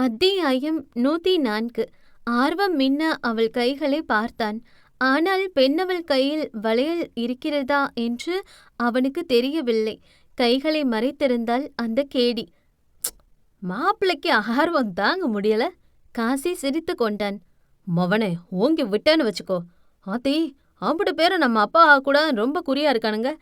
அத்தியாயம் நூத்தி நான்கு ஆர்வம் மின்ன அவள் கைகளை பார்த்தான். ஆனால் பெண்ணவள் கையில் வளையல் இருக்கிறதா? என்று அவனுக்கு தெரியவில்லை. கைகளை மறைத்திருந்தால் அந்த கேடி. மாப்பிள்ளைக்கு ஆர்வம் தாங்க முடியல. காசி சிரித்து கொண்டான். மவனே ஓங்கி விட்டேன்னு வச்சுக்கோ. ஆத்தி அம்பிட்டு பேரும் நம்ம அப்பா கூட ரொம்ப குறியா இருக்கானுங்க.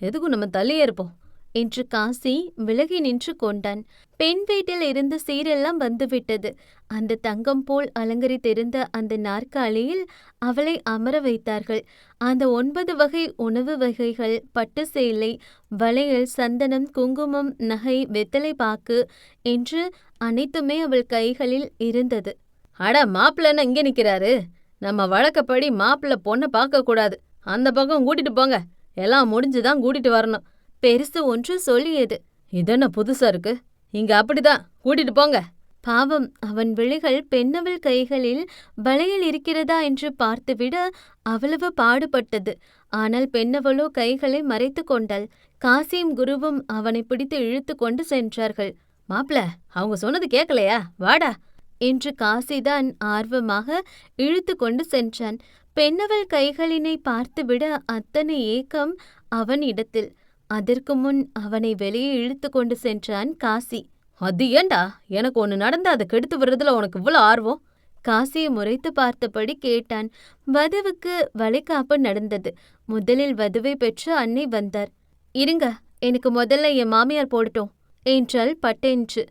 எதுக்கும் நம்ம தள்ளியே இருப்போம். என்று காசி விலகி நின்று கொண்டான். பெண் வீட்டில் இருந்து சீரெல்லாம் வந்துவிட்டது அந்த தங்கம் போல் அலங்கரித்திருந்த அந்த நாற்காலியில் அவளை அமர வைத்தார்கள். அந்த ஒன்பது வகை உணவு வகைகள் பட்டு சேலை வளையல் சந்தனம் குங்குமம் நகை வெத்தலை பாக்கு என்று அனைத்துமே அவள் கைகளில் இருந்தது. அட மாப்பிள்ளன்னு இங்கே நிற்கிறாரு? நம்ம வழக்கப்படி மாப்பிள்ளை பொண்ணை பார்க்கக்கூடாது. அந்த பக்கம் கூட்டிட்டு போங்க. எல்லாம் முடிஞ்சுதான் கூட்டிட்டு வரணும். பெருசு ஒன்று சொல்லியது. இதென்ன புதுசா இருக்கு? இங்க அப்படிதான். கூட்டிட்டு போங்க. பாவம் அவன் விழிகள் பெண்ணவள் கைகளில் வளையல் இருக்கிறதா என்று பார்த்துவிட அவ்வளவு பாடுபட்டது. ஆனால் பெண்ணவளோ கைகளை மறைத்து கொண்டாள். காசியும் குருவும் அவனை பிடித்து இழுத்து கொண்டு சென்றார்கள். மாப்ள அவங்க சொன்னது கேட்கலையா வாடா. என்று காசிதான் ஆர்வமாக இழுத்து கொண்டு சென்றான். பெண்ணவள் கைகளினை பார்த்துவிட அத்தனை ஏக்கம் அவன் இடத்தில் அதற்கு முன் அவனை வெளியே இழுத்து கொண்டு சென்றான் காசி. அது ஏண்டா? எனக்கு ஒன்று நடந்து அதை கெடுத்து விடுறதுல உனக்கு இவ்வளோ ஆர்வம்? காசியை முறைத்து பார்த்தபடி கேட்டான். வதுவுக்கு வளைகாப்பு நடந்தது. முதலில் வதுவை பெற்று அன்னை வந்தார். இருங்க எனக்கு முதல்ல என் மாமியார் போடட்டும் என்றாள் பட்டென்று.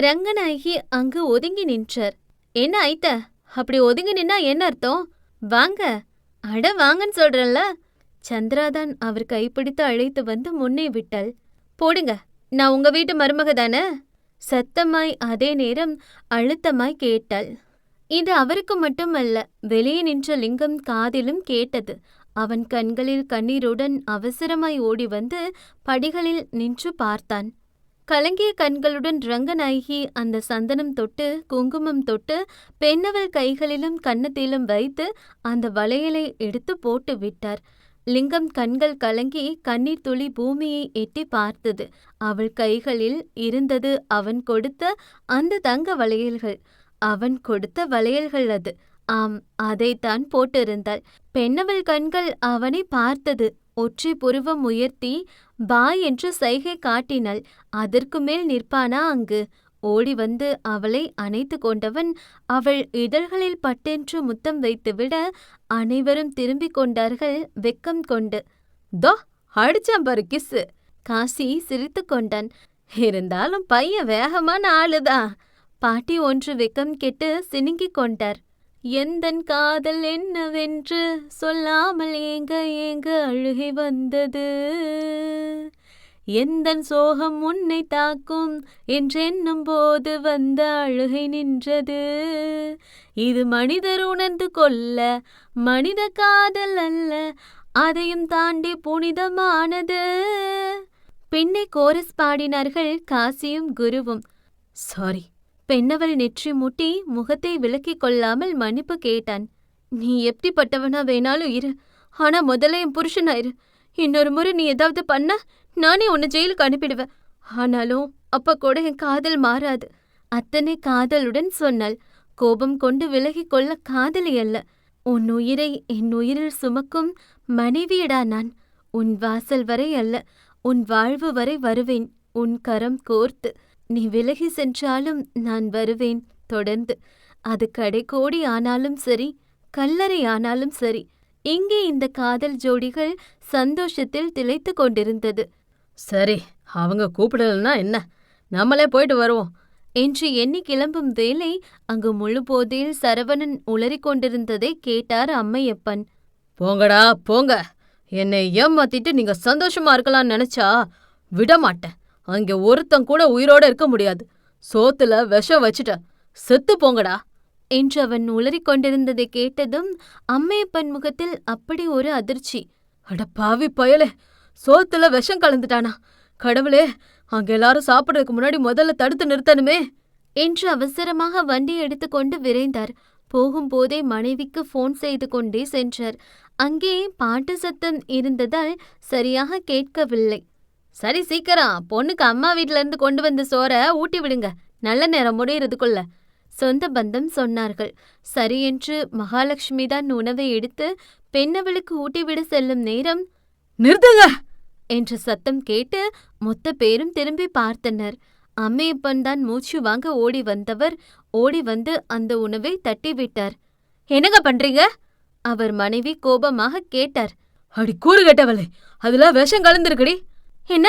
ரங்கநாயகி அங்கு ஒதுங்கி நின்றார். என்ன ஐத்த? அப்படி ஒதுங்கி நின்னா என்ன அர்த்தம்? வாங்க. அட வாங்கன்னு சொல்றேன்ல சந்திராதான் அவர் கைப்பிடித்து அழைத்து வந்து முன்னே விட்டாள். போடுங்க நான் உங்க வீட்டு மருமக தானே? சத்தமாய் அதே நேரம் அழுத்தமாய் கேட்டாள். இது அவருக்கு மட்டுமல்ல வெளியே நின்ற லிங்கம் காதிலும் கேட்டது. அவன் கண்களில் கண்ணீருடன் அவசரமாய் ஓடி வந்து படிகளில் நின்று பார்த்தான். கலங்கிய கண்களுடன் ரங்கநாயகி அந்த சந்தனம் தொட்டு குங்குமம் தொட்டு பெண்ணவள் கைகளிலும் கன்னத்திலும் வைத்து அந்த வளையலை எடுத்து போட்டு விட்டார். லிங்கம் கண்கள் கலங்கி கண்ணீர் துளி பூமியை எட்டி பார்த்தது. அவள் கைகளில் இருந்தது அவன் கொடுத்த அந்த தங்க வளையல்கள். அவன் கொடுத்த வளையல்கள் அது. ஆம் அதைத்தான் போட்டிருந்தாள். பெண்ணவள் கண்கள் அவனை பார்த்தது. ஒற்றை புருவம் உயர்த்தி பா என்று சைகை காட்டினாள். அதற்கு மேல் நிற்பானா அங்கு? ஓடி வந்து அவளை அணைத்து கொண்டவன் அவள் இதழ்களில் பட்டென்று முத்தம் வைத்துவிட அனைவரும் திரும்பிக் கொண்டார்கள் வெக்கம் கொண்டு. தோ அடிச்சான் பாரு கிஸ்ஸு காசி சிரித்து கொண்டான். இருந்தாலும் பையன் வேகமான ஆளுதான் பாட்டி ஒன்று வெக்கம் கெட்டு சினுங்கிக் கொண்டார். எந்தன் காதல் என்னவென்று சொல்லாமல் ஏங்க ஏங்க அழுகை வந்தது? எந்தன் சோகம் உன்னை தாக்கும் என்றென்னும் போது வந்த அழுகை நின்றது. இது மனிதர் உணர்ந்து கொள்ள மனித காதல் அல்ல அதையும் தாண்டி புனிதமானது. பின்னே கோரஸ் பாடினார்கள் காசியும் குருவும். சாரி பெண்ணவள் நெற்றி முட்டி முகத்தை விலக்கிக் கொள்ளாமல் மன்னிப்பு கேட்டான். நீ எப்படிப்பட்டவனா வேணாலும் இரு ஆனா முதல்ல என் புருஷனாயிரு. இன்னொரு முறை நீ ஏதாவது பண்ண நானே உன்னை ஜெயிலுக்கு அனுப்பிடுவேன். ஆனாலும் அப்ப கூட என் காதல் மாறாது. அத்தனை காதலுடன் சொன்னாள் கோபம் கொண்டு விலகிக் கொள்ள காதலி அல்ல. உன் உயிரை என் உயிரில் சுமக்கும் மனைவியடா நான். உன் வாசல் வரை அல்ல உன் வாழ்வு வரை வருவேன். உன் கரம் கோர்த்து நீ விலகி சென்றாலும் நான் வருவேன் தொடர்ந்து. அது கடைக்கோடி ஆனாலும் சரி கல்லறை ஆனாலும் சரி. இங்கே இந்த காதல் ஜோடிகள் சந்தோஷத்தில் திளைத்து கொண்டிருந்தது. சரி அவங்க கூப்பிடலன்னா என்ன? நம்மளே போயிட்டு வருவோம். என்று எண்ணி கிளம்பும் வேளை அங்கு முழு போதையில் சரவணன் உளறிக் கொண்டிருந்ததை கேட்டார் அம்மையப்பன். போங்கடா போங்க. என்னை ஏமாத்திட்டு நீங்க சந்தோஷமா இருக்கலாம்னு நினைச்சா விட மாட்டேன் அங்க ஒருத்தன் கூட உயிரோட இருக்க முடியாது. சோத்துல விஷம் வச்சுட்ட. செத்து போங்கடா. என்று அவன் உளறிக் கொண்டிருந்ததை கேட்டதும் அம்மையப்பன் முகத்தில் அப்படி ஒரு அதிர்ச்சி. அட பாவி பயலே. சோத்துல விஷம் கலந்துட்டானா. கடவுளே அங்க எல்லாரும் சாப்பிடறதுக்கு முன்னாடி முதல்ல தடுத்து நிறுத்தணுமே. என்று அவசரமாக வண்டி எடுத்துக்கொண்டு விரைந்தார். போகும்போதே மனைவிக்கு ஃபோன் செய்து கொண்டே சென்றார். அங்கே பாட்டு சத்தம் இருந்ததால் சரியாக கேட்கவில்லை. சரி சீக்கிரம். பொண்ணுக்கு அம்மா வீட்ல இருந்து கொண்டு வந்த சோற ஊட்டி விடுங்க. நல்ல நேரம் முடியறதுக்குள்ள. சொந்த பந்தம் சொன்னார்கள். சரியென்று மகாலட்சுமி தான் உணவை எடுத்து பெண்ணவளுக்கு ஊட்டிவிட செல்லும் நேரம் நிறுத்துங்க! என்ற சத்தம் கேட்டு மொத்த பேரும் திரும்பி பார்த்தனர். அம்மையப்பன் தான் மூச்சு வாங்க ஓடி வந்தவர் ஓடி வந்து அந்த உணவை தட்டிவிட்டார். என்னங்க பண்றீங்க? அவர் மனைவி கோபமாக கேட்டார். அடி கூறு கெட்டவளே அதுல விஷம் கலந்துருக்குடி. என்ன?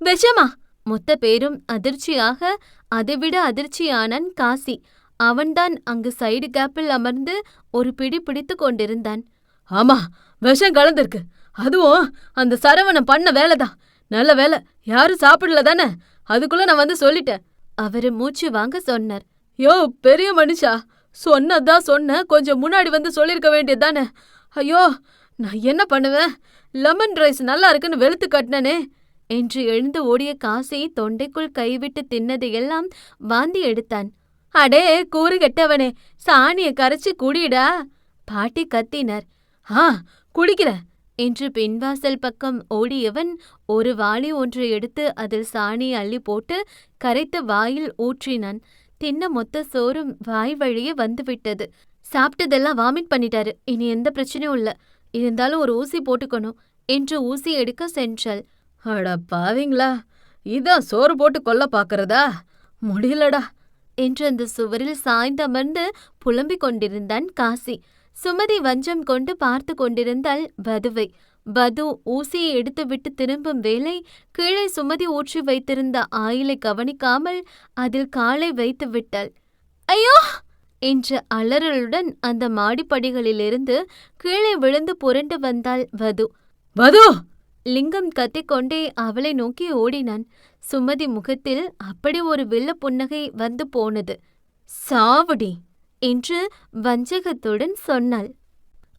விஷமா? மொத்த பேரும் அதிர்ச்சியாக அதைவிட அதிர்ச்சியானான் காசி. அவன்தான் அங்கு சைடு கேப்பில் அமர்ந்து ஒரு பிடி பிடித்து கொண்டிருந்தான். ஆமா விஷம் கலந்துருக்கு. அதுவும் அந்த சரவணன் பண்ண வேலைதான். நல்ல வேலை. யாரும் சாப்பிடல தானே? அதுக்குள்ள நான் வந்து சொல்லிட்டேன். அவரு மூச்சு வாங்க சொன்னார். யோ பெரிய மனுஷா. சொன்னதான் சொன்ன கொஞ்சம் முன்னாடி வந்து சொல்லிருக்க வேண்டியதுதானே ஐயோ நான் என்ன பண்ணுவேன்? லெமன் ரைஸ் நல்லா இருக்குன்னு வெளுத்து கட்டினனே. என்று எழுந்து ஓடிய காசை தொண்டைக்குள் கைவிட்டு தின்னதையெல்லாம் வாந்தி எடுத்தான். அடே கூறு கெட்டவனே. சாணிய கரைச்சு குடிடா. பாட்டி கத்தினார். ஆ குடிக்கிறேன். என்று பின்வாசல் பக்கம் ஓடியவன் ஒரு வாளி ஒன்றை எடுத்து அதில் சாணி அள்ளி போட்டு கரைத்து வாயில் ஊற்றினான். தின்ன மொத்த சோறும் வாய் வழியே வந்துவிட்டது. சாப்பிட்டதெல்லாம் வாமிட் பண்ணிட்டாரு. இனி எந்த பிரச்சனையும் இல்ல. இருந்தாலும் ஒரு ஊசி போட்டுக்கணும் என்று ஊசி எடுக்க சென்றாள். அட பாவிங்களா! இதான் சோறு போட்டு கொல்ல பாக்குறதா? முடியலடா! என்று அந்த சுவரில் சாய்ந்தமர்ந்து புலம்பிக் கொண்டிருந்தான் காசி. சுமதி வஞ்சம் கொண்டு பார்த்து கொண்டிருந்தாள் வதுவை. வது ஊசியை எடுத்துவிட்டு திரும்பும் வேளை கீழே சுமதி ஊற்றி வைத்திருந்த ஆயிலை கவனிக்காமல் அதில் காலை வைத்து விட்டாள். ஐயோ! என்ற அலறலுடன் அந்த மாடிப்படிகளிலிருந்து கீழே விழுந்து புரண்டு வந்தாள் வது. வது! லிங்கம் கத்திக்கொண்டே அவளை நோக்கி ஓடினான். சுமதி முகத்தில் அப்படி ஒரு வெள்ள புன்னகை வந்து போனது. சாவடி! என்று வஞ்சகத்துடன் சொன்னாள்.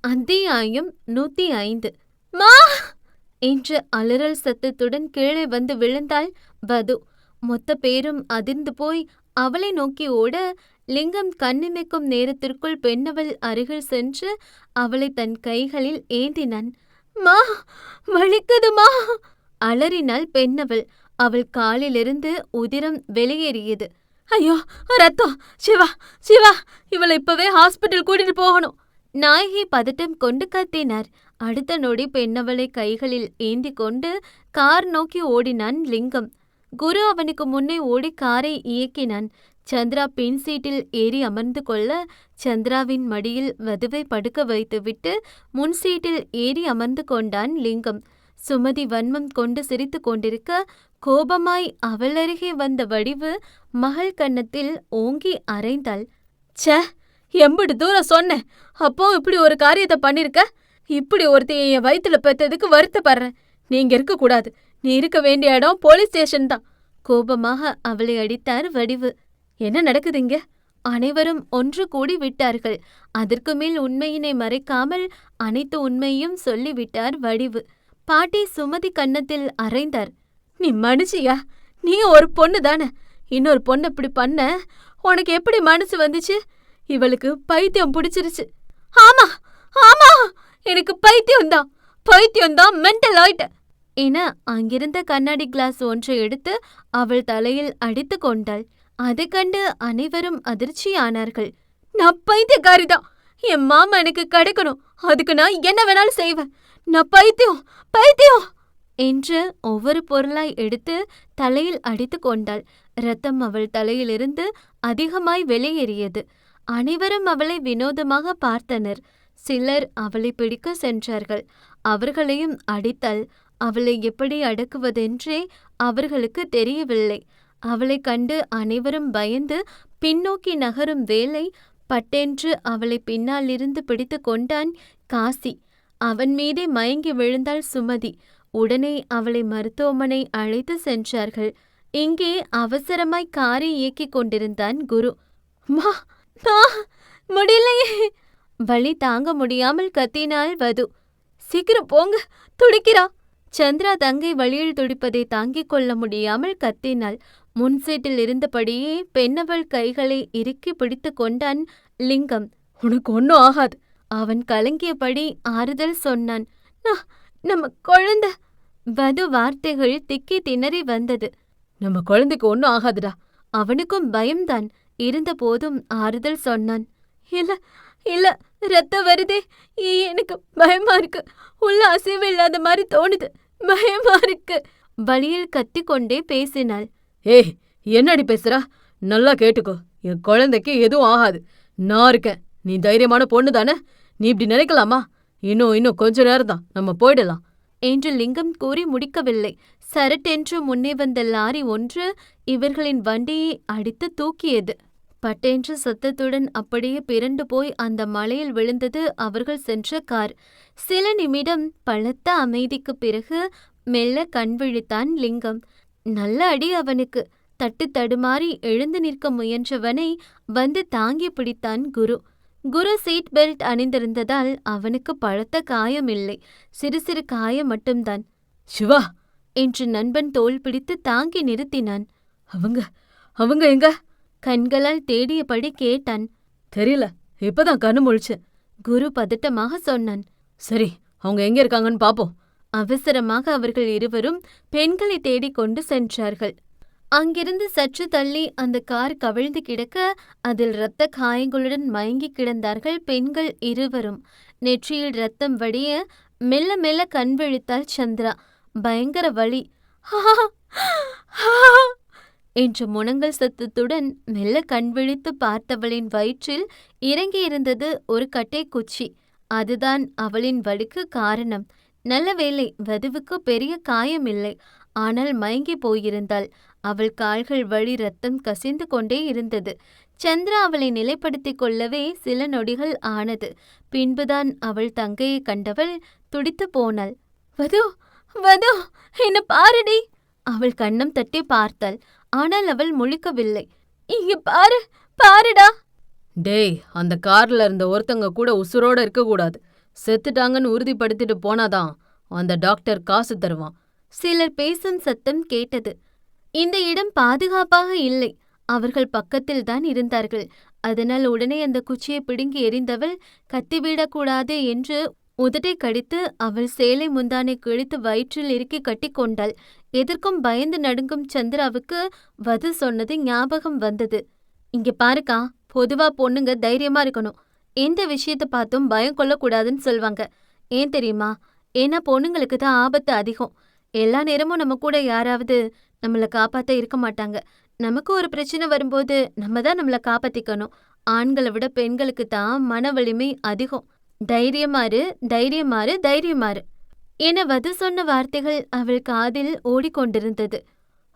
அத்தியாயம் நூத்தி ஐந்து. மா! என்று அலறல் சத்தத்துடன் கீழே வந்து விழுந்தாள் வது. மொத்த பேரும் அதிர்ந்து போய் அவளை நோக்கி ஓட லிங்கம் கண்ணிமைக்கும் நேரத்திற்குள் பெண்ணவள் அருகில் சென்று அவளை தன் கைகளில் ஏந்தினான். மா! வலிக்குதுமா அலறினாள் பெண்ணவள். அவள் காலிலிருந்து உதிரம் வெளியேறியது. ஐயோ ரத்தம் சிவா சிவா இவளை இப்பவே ஹாஸ்பிட்டல் கூட்டிட்டு போகணும் நாயகி பதட்டம் கொண்டு கத்தினார் அடுத்த நொடி பெண்ணவளை கைகளில் ஏந்தி கொண்டு கார் நோக்கி ஓடினான் லிங்கம் குரு அவனுக்கு முன்னே ஓடி காரை இயக்கினான் சந்திரா பின் சீட்டில் ஏறி அமர்ந்து கொள்ள சந்திராவின் மடியில் வதுவை படுக்க வைத்துவிட்டு முன் சீட்டில் ஏறி அமர்ந்து கொண்டான் லிங்கம் சுமதி வன்மம் கொண்டு சிரித்து கொண்டிருக்க கோபமாய் அவள் அருகே வந்த வடிவு மகள் கன்னத்தில் ஓங்கி அரைந்தாள். ச்சே எம்பிட்டு தூரம் சொன்னேன். அப்போ இப்படி ஒரு காரியத்தை பண்ணிருக்க? இப்படி ஒருத்தைய என் வயித்துல பெத்ததுக்கு வருத்தப்படுறேன் நீங்க இருக்க கூடாது. நீ இருக்க வேண்டிய இடம் போலீஸ் ஸ்டேஷன் தான். கோபமாக அவளை அடித்தார் வடிவு. என்ன நடக்குது இங்க? அனைவரும் ஒன்று கூடி விட்டார்கள். அதற்கு மேல் உண்மையினை மறைக்காமல் அனைத்து உண்மையும் சொல்லிவிட்டார் வடிவு. பாட்டி சுமதி கன்னத்தில் அரைந்தார். நீ மனுஷியா? நீ ஒரு பொண்ணு தானே இன்னொரு பொண்ணு இப்படி பண்ண? உனக்கு எப்படி மனசு வந்துச்சு? இவளுக்கு பைத்தியம் பிடிச்சிருச்சு. ஆமா ஆமா எனக்கு பைத்தியம் தான். பைத்தியம் தான் மென்டல் ஆயிட்ட. என அங்கிருந்த கண்ணாடி கிளாஸ் ஒன்றை எடுத்து அவள் தலையில் அடித்து கொண்டாள். அதை கண்டு அனைவரும் அதிர்ச்சியானார்கள். நான் பைத்தியக்காரி தான். என் மாமா எனக்கு கிடைக்கணும். அதுக்கு நான் என்ன வேணாலும் செய்வேன். நான் பைத்தியம் பைத்தியம்! என்று ஒவ்வொரு பொருளாய் எடுத்து தலையில் அடித்து கொண்டாள். ரத்தம் அவள் தலையிலிருந்து அதிகமாய் வெளியேறியது. அனைவரும் அவளை வினோதமாக பார்த்தனர். சிலர் அவளை பிடிக்க சென்றார்கள். அவர்களையும் அடித்தாள் அவளை எப்படி அடக்குவதென்றே அவர்களுக்கு தெரியவில்லை. அவளை கண்டு அனைவரும் பயந்து பின்னோக்கி நகரும் வேலை பட்டென்று அவளை பின்னாலிருந்து பிடித்து கொண்டான் காசி. அவன் மீதே மயங்கி விழுந்தாள் சுமதி. உடனே அவளை மருத்துவமனை அழைத்து சென்றார்கள். இங்கே அவசரமாய் காரை இயக்கிக் கொண்டிருந்தான் குரு. மா முடியலையே. வழி தாங்க முடியாமல் கத்தினாள் வது. சீக்கிரம் போங்க துடிக்கிறா. சந்திரா தங்கை வழியில் துடிப்பதை தாங்கிக் கொள்ள முடியாமல் கத்தினாள். முன் சீட்டில் இருந்தபடியே பெண்ணவள் கைகளை இறுக்கி பிடித்து கொண்டான் லிங்கம். உனக்கு ஒன்றும் ஆகாது. அவன் கலங்கியபடி ஆறுதல் சொன்னான். நம்ம குழந்தை. வது வார்த்தைகள் திக்கி திணறி வந்தது. நம்ம குழந்தைக்கு ஒன்றும் ஆகாதுடா. அவனுக்கும் பயம்தான். இருந்தபோதும் ஆறுதல் சொன்னான். இல்ல இல்ல ரத்தம் வருதே. எனக்கு பயமா இருக்கு. உள்ள அசைவு இல்லாத மாதிரி தோணுது. பயமா இருக்கு. வழியில் கத்திக்கொண்டே பேசினாள். ஏய் என்னடி பேசுறா? நல்லா கேட்டுக்கோ. என் குழந்தைக்கு எதுவும் ஆகாது. நான் இருக்கேன். நீ தைரியமான பொண்ணு தானே? நீ இப்படி நினைக்கலாமா? இன்னும் இன்னும் கொஞ்ச நேரம் தான் நம்ம போயிடலாம். என்று லிங்கம் கூறி முடிக்கவில்லை. சரட்டென்று முன்னே வந்த லாரி ஒன்று இவர்களின் வண்டியை அடித்து தூக்கியது. பட்டென்ற சத்தத்துடன் அப்படியே பிறண்டு போய் அந்த மலையில் விழுந்தது அவர்கள் சென்ற கார். சில நிமிடம் பலத்த அமைதிக்குப் பிறகு மெல்ல கண் விழித்தான் லிங்கம். நல்ல அடி அவனுக்கு. தட்டு தடுமாறி எழுந்து நிற்க முயன்றவனை வந்து தாங்கி பிடித்தான் குரு. குரு சீட் பெல்ட் அணிந்திருந்ததால் அவனுக்கு பழத்த காயமில்லை. சிறு சிறு காயம் மட்டும்தான். சிவா! என்று நண்பன் தோள் பிடித்து தாங்கி நிறுத்தினான். அவங்க அவங்க எங்க? கண்களால் தேடியபடி கேட்டான். தெரியல இப்பதான் கண்ணு முழிச்சேன் குரு பதட்டமாக சொன்னான். சரி அவங்க எங்க இருக்காங்கன்னு பாப்போம். அவசரமாக அவர்கள் இருவரும் பெண்களை தேடிக் கொண்டு சென்றார்கள். அங்கிருந்து சற்று தள்ளி அந்த கார் கவிழ்ந்து கிடக்க அதில் இரத்த காயங்களுடன் மயங்கி கிடந்தார்கள் பெண்கள் இருவரும். நெற்றியில் ரத்தம் வடிய மெல்ல மெல்ல கண் விழித்தாள் சந்திரா. பயங்கர வழி என்ற முனங்கல் சத்தத்துடன் மெல்ல கண்விழித்து பார்த்தவளின் வயிற்றில் இறங்கியிருந்தது ஒரு கட்டை குச்சி அதுதான் அவளின் வலிக்கு காரணம். நல்ல வேலை வதுவுக்கு பெரிய காயமில்லை ஆனால் மயங்கி போயிருந்தாள். அவள் கால்கள் வழி ரத்தம் கசிந்து கொண்டே இருந்தது. சந்திரா அவளை நிலைப்படுத்திக் கொள்ளவே சில நொடிகள் ஆனது. பின்புதான் அவள் தங்கையை கண்டவள் துடித்து போனாள். வது வது என்ன பாருடி. அவள் கண்ணம் தட்டி பார்த்தாள் ஆனால் அவள் முழிக்கவில்லை. இங்க பாரு பாருடா. டேய் அந்த கார்ல இருந்த ஒருத்தங்க கூட உசுரோட இருக்க கூடாது. செத்துட்டாங்கன்னு உறுதிப்படுத்திட்டு போனாதான் அந்த டாக்டர் காசு தருவான். சிலர் பேசும் சத்தம் கேட்டது. இந்த இடம் பாதுகாப்பாக இல்லை. அவர்கள் பக்கத்தில் தான் இருந்தார்கள். அதனால் உடனே அந்த குச்சியை பிடுங்கி எறிந்தவள் கத்திவிடக்கூடாது என்று உதட்டை கடித்து அவள் சேலை முந்தானை கிழித்து வயிற்றில் இறுக்கி கட்டிக்கொண்டாள் எதற்கும் பயந்து நடுங்கும் சந்திராவுக்கு வது சொன்னது ஞாபகம் வந்தது. இங்க பாருக்கா பொதுவா பொண்ணுங்க தைரியமா இருக்கணும். எந்த விஷயத்தை பார்த்தும் பயம் கொள்ளக்கூடாதுன்னு சொல்வாங்க. ஏன் தெரியுமா? ஏன்னா பொண்ணுங்களுக்கு தான் ஆபத்து அதிகம். எல்லா நேரமும் நம்ம கூட யாராவது நம்மள காப்பாத்த இருக்க மாட்டாங்க. நமக்கு ஒரு பிரச்சனை வரும்போது நம்ம தான் நம்மள காப்பாத்திக்கணும். ஆண்களை விட பெண்களுக்கு தான் மன வலிமை அதிகம். தைரியமாறு தைரியமாறு தைரியமாறு என வது சொன்ன வார்த்தைகள் அவள் காதில் ஓடிக்கொண்டிருந்தது.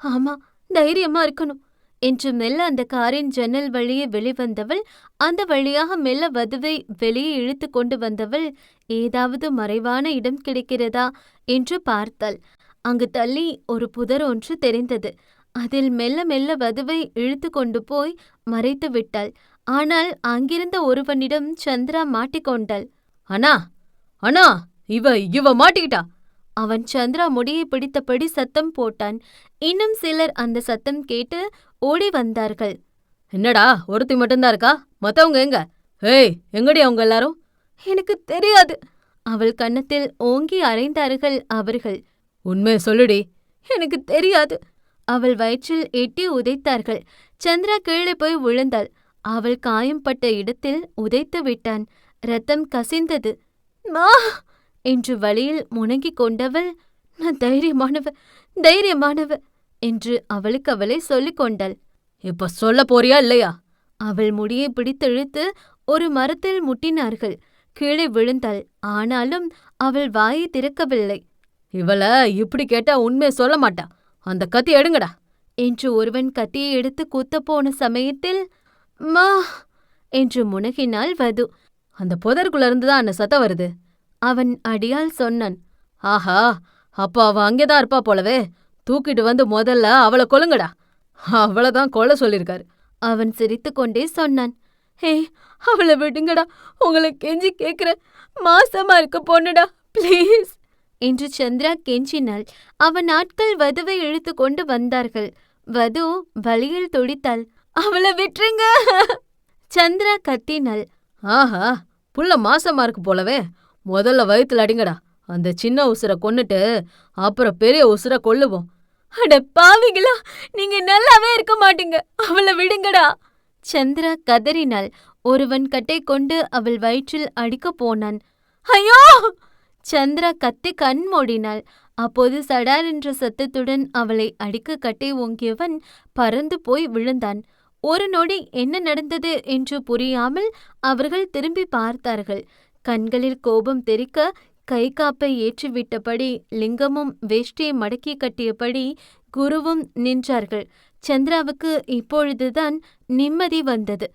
ஆமா தைரியமா இருக்கணும் என்று மெல்ல அந்த காரின் ஜன்னல் வழியே வெளிவந்தவள் அந்த வழியாக மெல்ல வதுவை வெளியே இழுத்து கொண்டு வந்தவள் ஏதாவது மறைவான இடம் கிடைக்கிறதா என்று பார்த்தாள் அங்கு தள்ளி ஒரு புதர் ஒன்று தெரிந்தது. அதில் மெல்ல மெல்ல வதுவை இழுத்து கொண்டு போய் மறைத்து விட்டாள். ஆனால் அங்கிருந்த ஒருவனிடம் சந்திரா மாட்டிக்கொண்டாள். அண்ணா அண்ணா இவ இவ மாட்டிக்கிட்டா? அவன் சந்திரா முடியை பிடித்தபடி சத்தம் போட்டான். இன்னும் சிலர் அந்த சத்தம் கேட்டு ஓடி வந்தார்கள். என்னடா ஒருத்தி மட்டும்தான் இருக்கா? மத்தவங்க எங்க? ஏய் எங்கடி அவங்க எல்லாரும்? எனக்கு தெரியாது. அவள் கன்னத்தில் ஓங்கி அறைந்தார்கள் அவர்கள். உண்மையை சொல்லுடி. எனக்கு தெரியாது. அவள் வயிற்றில் எட்டி உதைத்தார்கள். சந்திரா கீழே போய் விழுந்தாள். அவள் காயம்பட்ட இடத்தில் உதைத்து விட்டான். ரத்தம் கசிந்தது. மா! என்று வழியில் முணங்கிக் கொண்டவள் நான் தைரியமானவ தைரியமானவ என்று அவளுக்கு அவளை சொல்லிக் கொண்டாள். இப்ப சொல்ல போறியா இல்லையா? அவள் முடியை பிடித்திழுத்து ஒரு மரத்தில் முட்டினார்கள். கீழே விழுந்தாள். ஆனாலும் அவள் வாயை திறக்கவில்லை. இவள இப்படி கேட்டா உண்மையை சொல்ல மாட்டா. அந்த கத்தி எடுங்கடா. என்று ஒருவன் கத்தியை எடுத்து குத்தப் போன சமயத்தில் மா! என்று முனகினாள் வது. அந்த புதருக்குள்ள இருந்து தான் அந்த சத்தம் வருது. அவன் அடியால் சொன்னான் ஆஹா அப்ப அவ அங்கேதான் இருப்பா போலவே. தூக்கிட்டு வந்து முதல்ல அவளை கொலுங்கடா அவளதான் கொலை சொல்லிருக்காரு அவன் சிரித்துக்கொண்டே சொன்னான் ஹே அவளை விடுங்கடா. உங்களை கெஞ்சி கேட்குற மாசமா இருக்க பொண்ணுடா ப்ளீஸ். என்று சந்திரா கெஞ்சினாள். அவன் ஆட்கள் வதுவை இழுத்து கொண்டு வந்தார்கள். வது வழியில் துடித்தாள் அவளை விட்டுருங்க. சந்திரா கத்தினாள் ஆஹா புள்ள மாசமா இருக்கு போலவே. முதல்ல வயிற்றுல அடிங்கடா. அந்த சின்ன உசுரை கொன்னுட்டு அப்புறம் பெரிய உசுரை கொல்லுவோம். அட பாவிங்களா நீங்க நல்லாவே இருக்க மாட்டீங்க. அவளை விடுங்கடா. சந்திரா கதறினாள். ஒருவன் கட்டை கொண்டு அவள் வயிற்றில் அடிக்கப் போனான். ஐயோ! சந்திரா கத்தி கண் மூடினாள். அப்போது சடார் என்ற சத்தத்துடன் அவளை அடிக்க கட்டை ஓங்கியவன் பறந்து போய் விழுந்தான். ஒரு நொடி என்ன நடந்தது என்று புரியாமல் அவர்கள் திரும்பி பார்த்தார்கள். கண்களில் கோபம் தெறிக்க கை காப்பை ஏற்றிவிட்டபடி லிங்கமும் வேஷ்டியை மடக்கி கட்டியபடி குருவும் நின்றார்கள். சந்திராவுக்கு இப்பொழுதுதான் நிம்மதி வந்தது.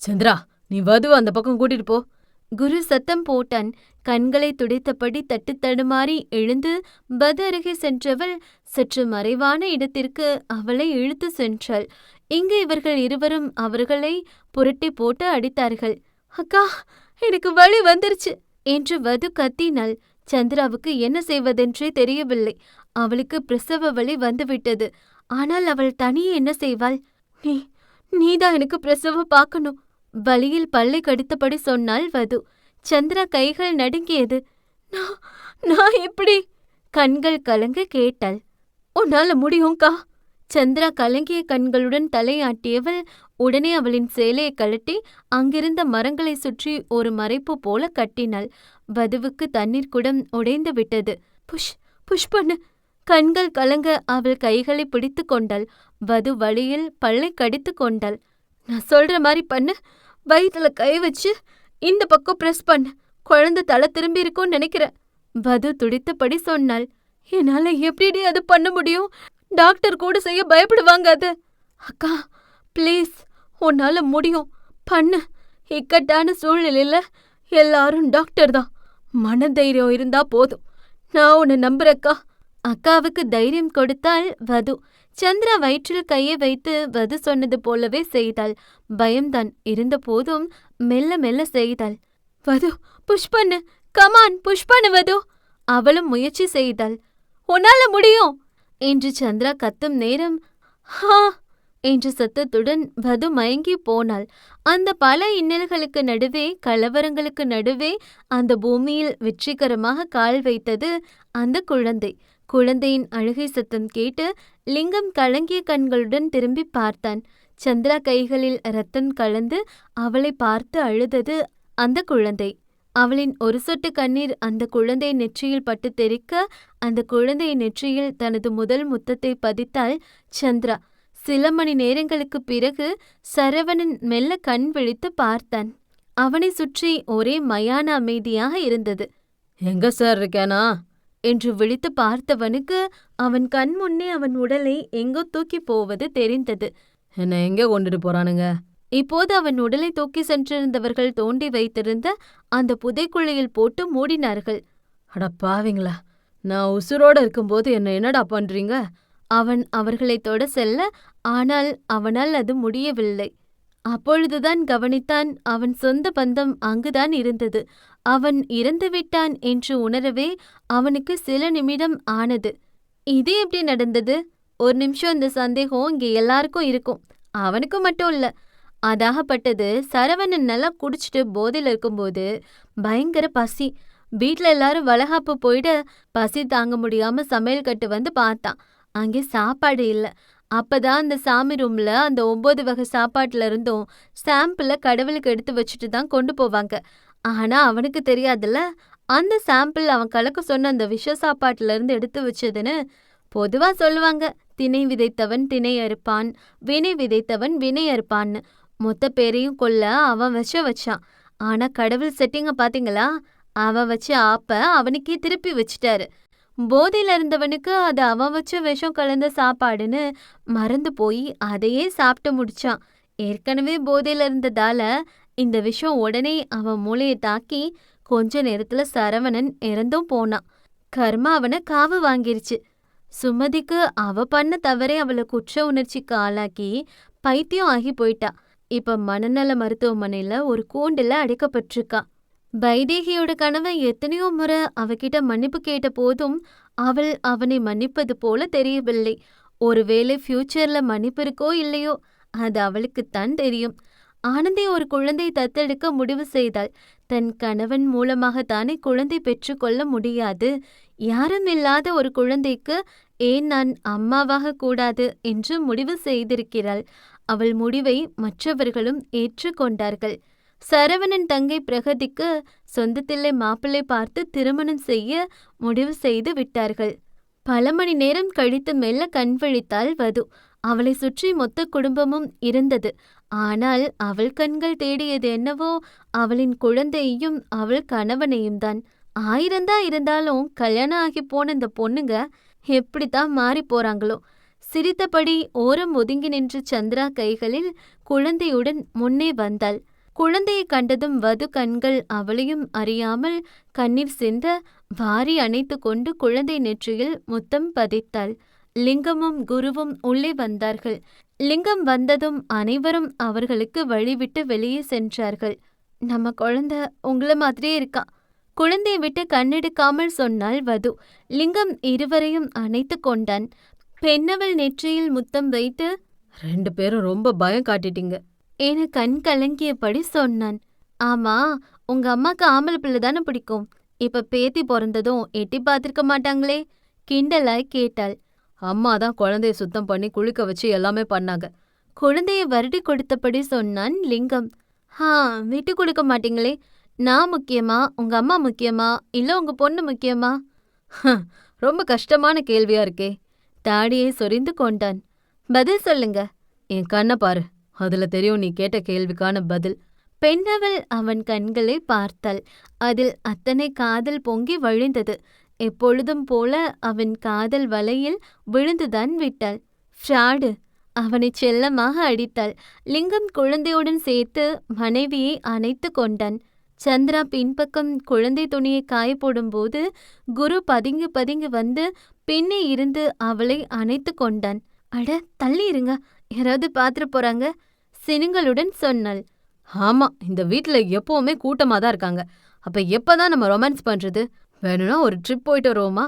சந்திரா நீ வதுவ அந்த பக்கம் கூட்டிட்டு போ. குரு சத்தம் போட்டான். கண்களை துடைத்தபடி தட்டு தடுமாறி எழுந்து பது அருகே சென்றவள் சற்று மறைவான இடத்திற்கு அவளை இழுத்து சென்றாள். இங்கு இவர்கள் இருவரும் அவர்களை புரட்டி போட்டு அடித்தார்கள். அக்கா எனக்கு வழி வந்துருச்சு என்று வது கத்தினாள். சந்திராவுக்கு என்ன செய்வதென்றே தெரியவில்லை. அவளுக்கு பிரசவ வலி வந்துவிட்டது. ஆனால் அவள் தனியே என்ன செய்வாள்? நீ நீதான் எனக்கு பிரசவம் பார்க்கணும் வழியில் பல்லை கடித்தபடி சொன்னாள் வது. சந்திரா கைகள் நடுங்கியது. நான் நான் எப்படி? கண்கள் கலங்க கேட்டாள். உன்னால முடியும்க்கா சந்திரா கலங்கிய கண்களுடன் தலையாட்டியவள் உடனே அவளின் சேலையை கழட்டி அங்கிருந்த மரங்களை சுற்றி ஒரு மறைப்பு போல கட்டினாள். வதுவுக்கு தண்ணீர் குடம் உடைந்து விட்டது. புஷ் புஷ் பண்ணு! கண்கள் கலங்க அவள் கைகளை பிடித்து கொண்டாள். வது வழியில் பல்லை கடித்து கொண்டாள். நான் சொல்ற மாதிரி பண்ணு. வயிற்றுல கை வச்சு இந்த பக்கம் பிரஸ் பண்ணு. குழந்தை தலை திரும்பி இருக்கும்னு நினைக்கிறேன் வது துடித்தபடி சொன்னாள். என்னால எப்படி அது பண்ண முடியும்? டாக்டர் கூட செய்ய பயப்படுவாங்க அது. அக்கா ப்ளீஸ் உன்னால முடியும். பண்ணு. இக்கட்டான சூழ்நிலையில எல்லாரும் டாக்டர் தான். மனதைரியம் இருந்தா போதும். நான் உன்னை நம்புறக்கா அக்காவுக்கு தைரியம் கொடுத்தாள் வது. சந்திரா வயிற்றில் கையை வைத்து வது சொன்னது போலவே செய்தாள். பயம்தான். இருந்த போதும் மெல்ல மெல்ல செய்தாள். வது புஷ் பண்ணு. கமான் புஷ் பண்ணு வது. அவளும் முயற்சி செய்தாள். உன்னால முடியும். என்று சந்திரா கத்தும் நேரம் ஹா! என்ற சத்தத்துடன் வது மயங்கி போனாள். அந்த பல இன்னல்களுக்கு நடுவே கலவரங்களுக்கு நடுவே அந்த பூமியில் வெற்றிகரமாக கால் வைத்தது அந்த குழந்தை. குழந்தையின் அழுகை சத்தம் கேட்டு லிங்கம் கலங்கிய கண்களுடன் திரும்பி பார்த்தான். சந்திரா கைகளில் ரத்தம் கலந்து அவளை பார்த்து அழுதது அந்த குழந்தை. அவளின் ஒரு சொட்டு கண்ணீர் அந்த குழந்தை நெற்றியில் பட்டு தெறிக்க அந்த குழந்தை நெற்றியில் தனது முதல் முத்தத்தை பதித்தாள் சந்திரா. சில மணி நேரங்களுக்குப் பிறகு சரவணன் மெல்ல கண் விழித்து பார்த்தான். அவனை சுற்றி ஒரே மயான அமைதியாக இருந்தது. எங்க சார் இருக்கேனா? என்று விழித்து பார்த்தவனுக்கு அவன் கண் முன்னே அவன் உடலை எங்கோ தூக்கி போவது தெரிந்தது. என்னை எங்க கொண்டுட்டு போறானுங்க? இப்போது அவன் உடலை தூக்கி சென்றிருந்தவர்கள் தோண்டி வைத்திருந்த அந்த புதைக்குழியில் போட்டு மூடினார்கள். அட பாவிங்களா நான் உசுரோட இருக்கும்போது என்ன என்னடா பண்றீங்க? அவன் அவர்களைத் தொட செல்ல ஆனால் அவனால் அது முடியவில்லை. அப்பொழுதுதான் கவனித்தான் அவன் சொந்த பந்தம் அங்குதான் இருந்தது. அவன் இறந்துவிட்டான் என்று உணரவே அவனுக்கு சில நிமிடம் ஆனது. இது எப்படி நடந்தது? ஒரு நிமிஷம் இந்த சந்தேகம் இங்க எல்லாருக்கும் இருக்கும். அவனுக்கு மட்டும் இல்ல அதாகப்பட்டது. சரவணன் நல்லா குடிச்சிட்டு போதையில இருக்கும்போது பயங்கர பசி. வீட்ல எல்லாரும் வளகாப்பு போயிட பசி தாங்க முடியாம சமையல் கட்டு வந்து பார்த்தான். அங்கே சாப்பாடு இல்ல. அப்பதான் அந்த சாமி ரூம்ல அந்த ஒன்பது வகை சாப்பாட்டுல இருந்தும் சாம்பிள கடவுளுக்கு எடுத்து வச்சுட்டு தான் கொண்டு போவாங்க. ஆனா அவனுக்கு தெரியாதுல்ல? அந்த சாம்பிள் அவன் கலக்க சொன்ன அந்த விஷ சாப்பாட்டுல இருந்து எடுத்து வச்சதுன்னு பொதுவா சொல்லுவாங்க. திணை விதைத்தவன் திணை அறுப்பான் வினை விதைத்தவன் வினை அறுப்பான்னு. மொத்த பேரையும் கொல்ல அவன் விஷ வச்சான். ஆனா கடவுள் செட்டிங்க பாத்தீங்களா? அவன் வச்ச ஆப்ப அவனுக்கே திருப்பி வச்சிட்டாரு. போதையில இருந்தவனுக்கு அது அவன் வச்ச விஷம் கலந்த சாப்பாடுன்னு மறந்து போய் அதையே சாப்பிட்டு முடிச்சான். ஏற்கனவே போதையில இருந்ததால இந்த விஷம் உடனே அவன் மூளையை தாக்கி கொஞ்ச நேரத்துல சரவணன் இறந்தும் போனான். கர்மா அவனை காவு வாங்கிருச்சு. சுமதிக்கு அவ பண்ண தவறே அவளை குற்ற உணர்ச்சிக்கு ஆளாக்கி பைத்தியம் ஆகி போயிட்டா. இப்ப மனநல மருத்துவமனையில ஒரு கூண்டுல அடைக்கப்பட்டிருக்கா. வைதேகியோட கணவன் எத்தனையோ முறை அவகிட்ட மன்னிப்பு கேட்ட போதும் அவள் அவனை மன்னிப்பது போல தெரியவில்லை. ஒருவேளை ஃபியூச்சர்ல மன்னிப்பு இருக்கோ இல்லையோ அது அவளுக்குத்தான் தெரியும். ஆனந்தி ஒரு குழந்தை தத்தெடுக்க முடிவு செய்தாள். தன் கணவன் மூலமாகத்தானே குழந்தை பெற்றுக்கொள்ள முடியாது? யாரும் இல்லாத ஒரு குழந்தைக்கு ஏன் நான் அம்மாவாக கூடாது என்று முடிவு செய்திருக்கிறாள். அவள் முடிவை மற்றவர்களும் ஏற்றுக்கொண்டார்கள் சரவணன் தங்கை பிரகதிக்கு சொந்தத்திலே மாப்பிள்ளை பார்த்து திருமணம் செய்ய முடிவு செய்து விட்டார்கள். பல மணி நேரம் கழித்து மெல்ல கண்விழித்தாள் வது. அவளை சுற்றி மொத்த குடும்பமும் இருந்தது. ஆனால் அவள் கண்கள் தேடியது என்னவோ அவளின் குழந்தையையும் அவள் கணவனையும் தான் ஆயிரந்தா இருந்தாலும் கல்யாணம் ஆகி போன இந்த பொண்ணுங்க எப்படித்தான் மாறி போறாங்களோ. சிரித்தபடி ஓரம் ஒதுங்கி நின்ற சந்திரா கைகளில் குழந்தையுடன் முன்னே வந்தாள். குழந்தையை கண்டதும் வது கண்கள் அவளையும் அறியாமல் கண்ணீர் சிந்த வாரி அணைத்து கொண்டு குழந்தை நெற்றியில் முத்தம் பதித்தாள். லிங்கமும் குருவும் உள்ளே வந்தார்கள். லிங்கம் வந்ததும் அனைவரும் அவர்களுக்கு வழிவிட்டு வெளியே சென்றார்கள். நம்ம குழந்தை உங்கள மாதிரியே இருக்கா? குழந்தையை விட்டு கண்ணெடுக்காமல் சொன்னாள் வது. லிங்கம் இருவரையும் அணைத்து கொண்டான். பெண்ணவள் நெற்றியில் முத்தம் வைத்து ரெண்டு பேரும் ரொம்ப பயம் காட்டிட்டீங்க. என கண் கலங்கியபடி சொன்னான். ஆமா உங்க அம்மாக்கு ஆம்பளை பிள்ளை தானே பிடிக்கும். இப்ப பேத்தி பிறந்ததும் எட்டி பார்த்திருக்க மாட்டாங்களே கிண்டலாய் கேட்டாள். அம்மா தான் குழந்தைய சுத்தம் பண்ணி குளிக்க வச்சு எல்லாமே பண்ணாங்க. குழந்தைய வருடி கொடுத்தபடி சொன்னான் லிங்கம். ஹா விட்டு கொடுக்க மாட்டீங்களே. நான் முக்கியமா? உங்க அம்மா முக்கியமா? இல்ல உங்க பொண்ணு முக்கியமா? ரொம்ப கஷ்டமான கேள்வியா இருக்கே. தாடியை சொரிந்து கொண்டான். பதில் சொல்லுங்க. என் கண்ணை பாரு. அதுல தெரியும் நீ கேட்ட கேள்விக்கான பதில். பெண்ணவள் அவன் கண்களை பார்த்தாள் அதில் அத்தனை காதல் பொங்கி வழிந்தது. எப்பொழுதும் போல அவன் காதல் வலையில் விழுந்துதான் விட்டாள். ஃப்ராடு அவனை செல்லமாக அடித்தாள். லிங்கம் குழந்தையுடன் சேர்த்து மனைவியை அணைத்து கொண்டான். சந்திரா பின்பக்கம் குழந்தை துணியை காய போடும்போது குரு பதுங்கி பதுங்கி வந்து பின்னே இருந்து அவளை அணைத்து கொண்டான். அட தள்ளி இருங்க. யாராவது பாத்துட்டு போறாங்க? சினுங்களுடன் சொன்னாள். ஆமா இந்த வீட்ல எப்பவுமே கூட்டமா தான் இருக்காங்க. அப்ப எப்பதான் நம்ம ரொமான்ஸ் பண்றது? வேணும்னா ஒரு ட்ரிப் போயிட்டு வருவோமா?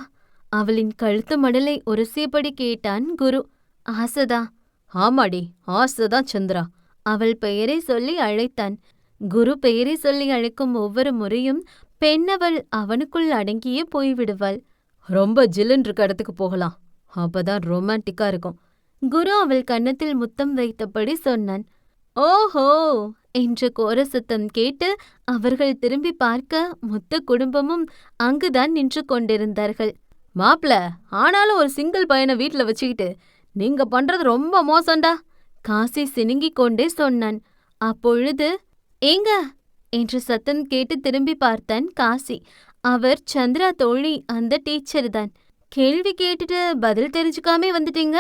அவளின் கழுத்து மடலை உரசியபடி கேட்டான் குரு. ஆசதா. ஆமாடி ஆசைதான் சந்திரா. அவள் பெயரை சொல்லி அழைத்தான். குரு பெயரை சொல்லி அழைக்கும் ஒவ்வொரு முறையும் பெண்ணவள் அவனுக்குள் அடங்கியே போய்விடுவாள். ரொம்ப ஜில்லுன்னு இருக்க இடத்துக்கு போகலாம். அப்பதான் ரொமான்டிக்கா இருக்கும். குரு அவள் கன்னத்தில் முத்தம் வைத்தபடி சொன்னான். ஓஹோ! என்ற கோர சத்தம் கேட்டு அவர்கள் திரும்பி பார்க்க மொத்த குடும்பமும் அங்குதான் நின்று கொண்டிருந்தார்கள். மாப்ள ஆனாலும் ஒரு சிங்கிள் பையனை வீட்ல வச்சுக்கிட்டு நீங்க பண்றது ரொம்ப மோசம்டா காசி சினுங்கிக் கொண்டே சொன்னான். அப்பொழுது ஏங்க? என்று சத்தம் கேட்டு திரும்பி பார்த்தான் காசி. அவர் சந்திரா தோழி அந்த டீச்சர் தான். கேள்வி கேட்டுட்டு பதில் தெரிஞ்சுக்காமே வந்துட்டீங்க?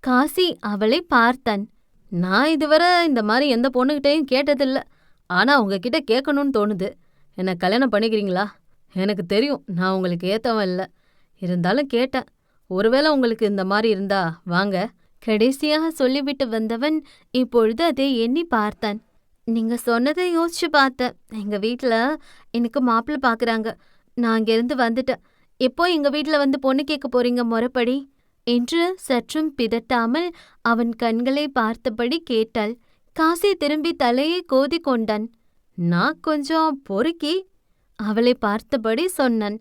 காசி அவளை பார்த்தான். நான் இதுவரை இந்த மாதிரி எந்த பொண்ணுகிட்டையும் கேட்டதில்ல. ஆனா உங்ககிட்ட கேட்கணும்னு தோணுது. என்ன கல்யாணம் பண்ணிக்கிறீங்களா? எனக்கு தெரியும் நான் உங்களுக்கு ஏற்றவன் இல்ல. இருந்தாலும் கேட்டேன். ஒருவேளை உங்களுக்கு இந்த மாதிரி இருந்தா வாங்க. கடைசியாக சொல்லிவிட்டு வந்தவன் இப்பொழுது அதை எண்ணி பார்த்தான். நீங்க சொன்னதை யோசிச்சு பார்த்தேன். எங்க வீட்டில் எனக்கு மாப்பிள்ளை பார்க்குறாங்க நான் இங்கேருந்து வந்துட்டேன். எப்போ எங்க வீட்ல வந்து பொண்ணு கேட்க போறீங்க முறைப்படி? என்று சற்றும் பிதட்டாமல் அவன் கண்களை பார்த்தபடி கேட்டாள். காசி திரும்பி தலையை கோதி கொண்டான். நான் கொஞ்சம் பொறுக்கி அவளை பார்த்தபடி சொன்னான்.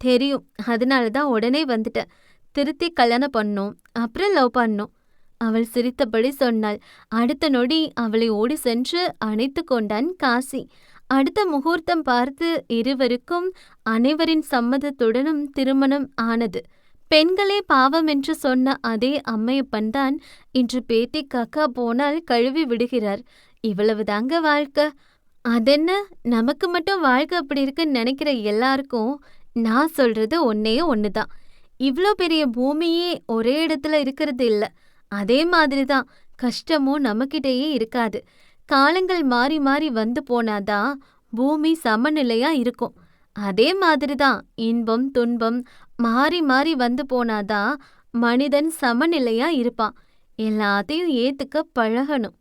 தெரியும் அதனால தான் உடனே வந்துட்டேன். திருத்தி கல்யாணம் பண்ணோம் அப்புறம் லவ் பண்ணோம் அவள் சிரித்தபடி சொன்னாள். அடுத்த நொடி அவளை ஓடி சென்று அணைத்து கொண்டான் காசி. அடுத்த முகூர்த்தம் பார்த்து இருவருக்கும் அனைவரின் சம்மதத்துடனும் திருமணம் ஆனது. பெண்களே பாவம் என்று சொன்ன அதே அம்மையப்பன் தான் இன்று பேத்தி காக்கா போனால் கழுவி விடுகிறார். இவ்வளவுதாங்க வாழ்க்கை. அதென்ன? நமக்கு மட்டும் வாழ்க்கை அப்படி இருக்குன்னு நினைக்கிற எல்லாருக்கும் நான் சொல்றது ஒன்னே ஒண்ணுதான். இவ்ளோ பெரிய பூமியே ஒரே இடத்துல இருக்கிறது இல்ல. அதே மாதிரி தான் கஷ்டமும் நம்மகிட்டயே இருக்காது. காலங்கள் மாறி மாறி வந்து போனாதான் பூமி சமநிலையா இருக்கும். அதே மாதிரி தான் இன்பம் துன்பம் மாறி மாறி வந்து போனாதான் மனிதன் சமநிலையா இருப்பான். எல்லாத்தையும் ஏத்துக்க பழகணும்.